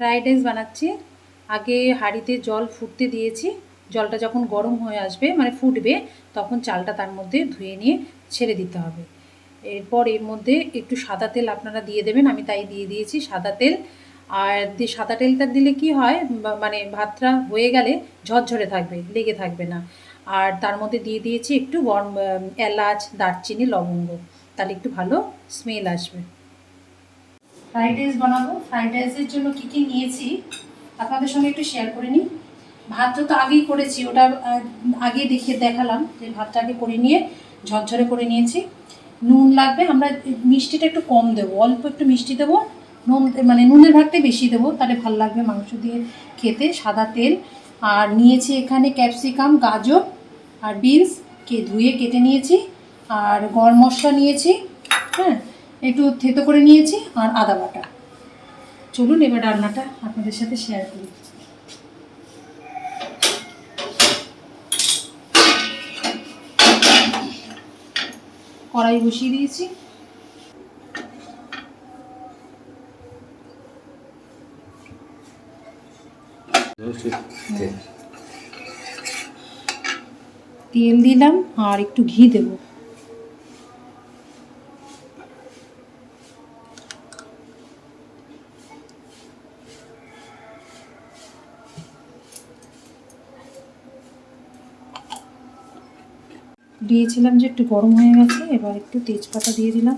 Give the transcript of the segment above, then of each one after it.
Fried rice বানাচ্ছি। আগে হাঁড়িতে জল ফুটতে দিয়েছি। জলটা যখন গরম হয়ে আসবে মানে ফুটবে, তখন চালটা তার মধ্যে ধুয়ে নিয়ে ছেড়ে দিতে হবে। এরপর এর মধ্যে একটু সাদা তেল আপনারা দিয়ে দেবেন, আমি তাই দিয়ে দিয়েছি সাদা তেল। আর দিয়ে সাদা তেলটা দিলে কি হয় মানে ভাতটা হয়ে গেলে ঝরঝরে থাকবে, লেগে থাকবে না। আর তার মধ্যে দিয়ে দিয়েছি একটু গরম এলাচ, দারচিনি, লবঙ্গ। তাহলে একটু ভালো স্মেল আসবে। ফ্রাইড রাইস বানাবো। ফ্রাইড রাইসের জন্য কী কী নিয়েছি আপনাদের সঙ্গে একটু শেয়ার করে নিই। ভাতটা তো আগেই করেছি, ওটা আগে দেখিয়ে দেখালাম যে ভাতটা আগে করে নিয়ে ঝরঝরে করে নিয়েছি। নুন লাগবে, আমরা মিষ্টিটা একটু কম দেবো, অল্প একটু মিষ্টি দেবো। নুন মানে নুনের ভাগটাই বেশি দেবো, তাহলে ভালো লাগবে মাংস দিয়ে খেতে, সাদা তেল। আর নিয়েছি এখানে ক্যাপসিকাম, গাজর আর বিনস, কে ধুয়ে কেটে নিয়েছি। আর গরম মশলা নিয়েছি হ্যাঁ। একটু থেতো করে নিয়েছি আর আদা বাটা। চলুন এবার রান্নাটা আপনাদের সাথে শেয়ার করি। কড়াই বসিয়ে দিয়েছি। তেল দিলাম আর একটু ঘি দেব। দিয়েছিলাম যে একটু গরম হয়ে গেছে, এবার একটু তেজপাতা দিয়ে দিলাম।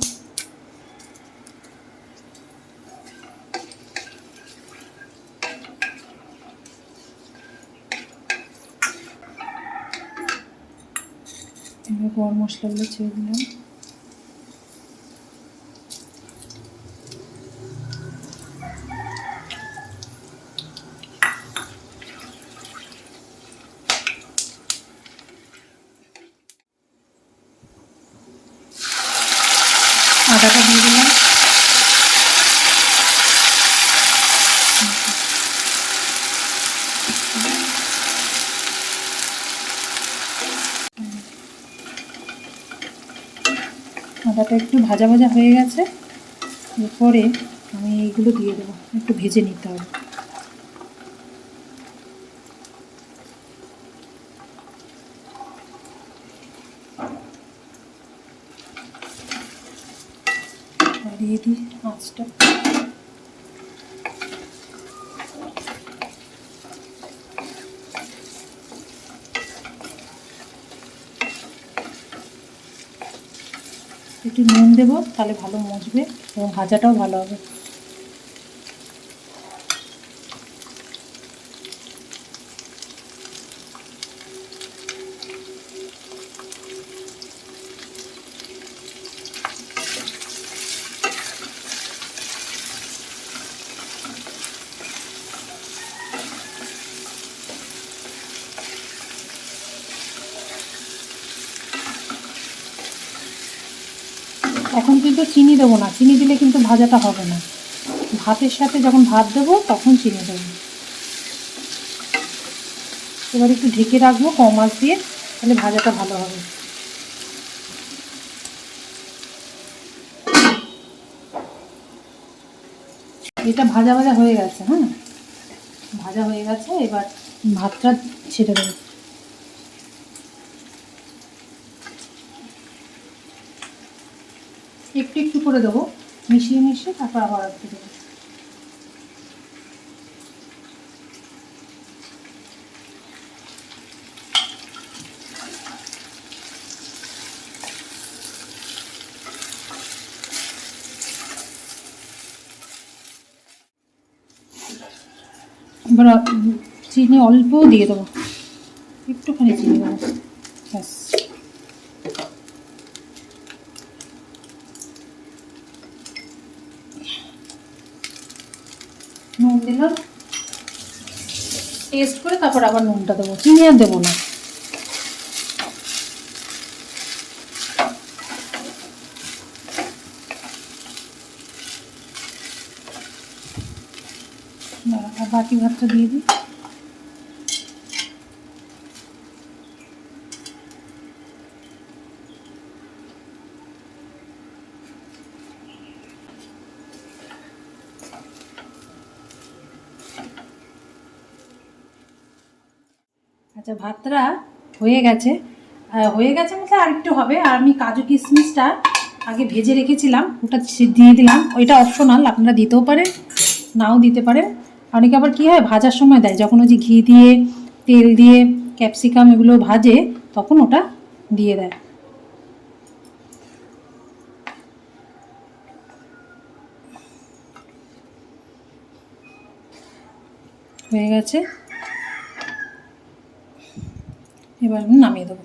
গরম মশলাগুলো ছেড়ে দিলাম। আদাটা দিয়ে দিলাম আদাটা একটু ভাজা ভাজা হয়ে গেছে। এরপরে আমি এইগুলো দিয়ে দেবো। একটু ভেজে নিতে হবে। বাড়িয়ে দিই আঁচটা একটু নুন দেবো তাহলে ভালো মজবে এবং ভাজাটাও ভালো হবে। এখন কিন্তু চিনি দেবো না। চিনি দিলে কিন্তু ভাজাটা হবে না। ভাতের সাথে যখন ভাত দেবো, তখন চিনি দেবো। এবার একটু ঢেকে রাখব কম আঁচ দিয়ে, তাহলে ভাজাটা ভালো হবে। এটা ভাজা ভাজা হয়ে গেছে হ্যাঁ? ভাজা হয়ে গেছে, এবার ভাতটা ছেড়ে দেবো। একটু একটু করে দেবো। মিশিয়ে মিশিয়ে তারপর আবার একটু দেবো। এবার চিনি অল্প দিয়ে দেবো। একটুখানি চিনি দেবো। ব্যাস। নুন দিলাম টেস্ট করে তারপর আবার নুনটা দেবো। চিনি আর দেবো না। বাকি ভাতটা দিয়ে দিই। আচ্ছা ভাতটা হয়ে গেছে। হয়ে গেছে বলতে আর একটু হবে। আর আমি কাজু কিশমিশটা আগে ভেজে রেখেছিলাম, ওটা দিয়ে দিলাম। ওইটা অপশনাল আপনারা দিতেও পারেন নাও দিতে পারেন অনেকে আবার কী হয়, ভাজার সময় দেয়। যখন ওই যে ঘি দিয়ে, তেল দিয়ে, ক্যাপসিকাম এগুলো ভাজে, তখন ওটা দিয়ে দেয়। হয়ে গেছে। এবার নামিয়ে দেবো।